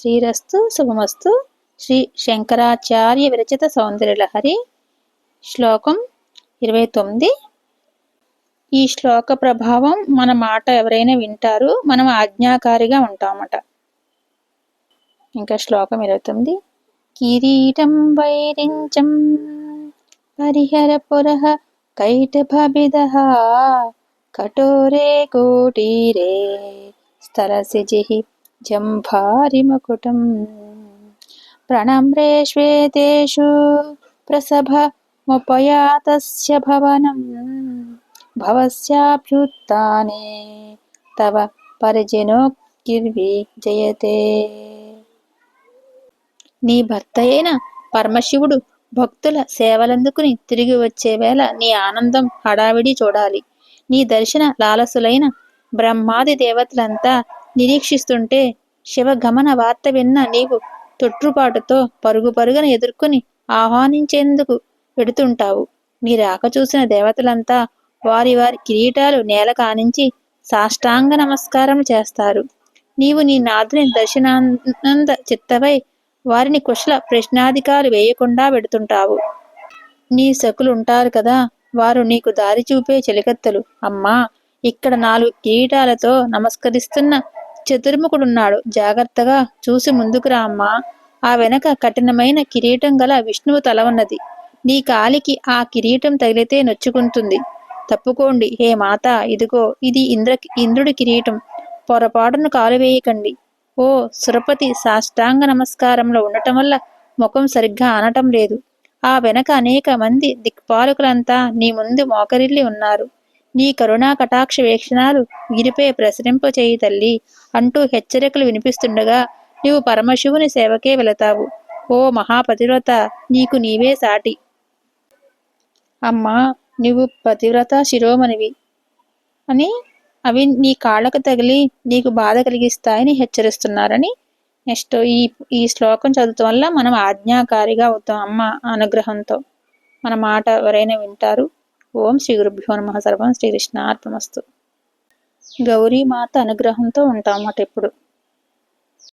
శ్రీరస్తు శుభమస్తు. శ్రీ శంకరాచార్య విరచిత సౌందర్యలహరి శ్లోకం ఇరవై తొమ్మిది. ఈ శ్లోక ప్రభావం మన మాట ఎవరైనా వింటారు మనం ఆజ్ఞాకారిగా ఉంటామట. ఇంకా శ్లోకం ఇరవై తొమ్మిది. కిరీటం వైరించం పరిహర పురః కైటభిద కఠోరే కోటీరే స్థలసిజి జంభారిమకుటం ప్రణమ్రే శ్వేతేషు ప్రసభముపయాతస్య భవనం భవస్యాభ్యుత్నే తవ పరిజనోకిర్వి జయతే నీ భర్త అయిన పరమశివుడు భక్తుల సేవలందుకుని తిరిగి వచ్చే వేళ నీ ఆనందం హడావిడి చూడాలి. నీ దర్శన లాలసులైన బ్రహ్మాది దేవతలంతా నిరీక్షిస్తుంటే శివగమన వార్త విన్న నీవు తొట్టుపాటుతో పరుగు పరుగున ఎదుర్కొని ఆహ్వానించేందుకు పెడుతుంటావు నీ రాక చూసిన దేవతలంతా వారి వారి కిరీటాలు నేల కానించి సాష్టాంగ నమస్కారం చేస్తారు. నీవు నీ నాథుని దర్శనానంద చిత్తవై వారిని కుశల ప్రశ్నాధికాలు వేయకుండా పెడుతుంటావు నీ సకులు ఉంటారు కదా వారు నీకు దారి చూపే చెలికత్తలు. అమ్మా ఇక్కడ నాలుగు కిరీటాలతో నమస్కరిస్తున్న చతుర్ముఖుడున్నాడు. జాగ్రత్తగా చూసి ముందుకు రా అమ్మా. ఆ వెనక కఠినమైన కిరీటం గల విష్ణువు తల ఉన్నది. నీ కాలికి ఆ కిరీటం తగిలితే నొచ్చుకుంటుంది. తప్పుకోండి. హే మాత ఇదిగో ఇది ఇంద్ర ఇంద్రుడి కిరీటం. పొరపాటును కాలు వేయకండి. ఓ సురపతి సాష్టాంగ నమస్కారంలో ఉండటం వల్ల ముఖం సరిగ్గా అనటం లేదు. ఆ వెనక అనేక మంది దిక్పాలకులంతా నీ ముందు మోకరిల్లి ఉన్నారు. నీ కరుణా కటాక్ష వీక్షణాలు వీరిపై ప్రసరింపచేయి తల్లి. అంటూ హెచ్చరికలు వినిపిస్తుండగా నీవు పరమశివుని సేవకే వెళతావు. ఓ మహాపతివ్రత నీకు నీవే సాటి. అమ్మా నీవు పతివ్రత శిరోమణివి. అని అవి నీ కాళ్ళకు తగిలి నీకు బాధ కలిగిస్తాయని హెచ్చరిస్తున్నారని నెక్స్ట్ ఈ ఈ శ్లోకం చదువుతాం వల్ల మనం ఆజ్ఞాకారిగా అవుతాం అమ్మ అనుగ్రహంతో. మన మాట ఎవరైనా వింటారు? ఓం శ్రీ గురుభ్యో నమ. సర్వం శ్రీకృష్ణ అర్పణమస్తు గౌరీ మాత అనుగ్రహంతో ఉంటాం అన్నమాట ఎప్పుడు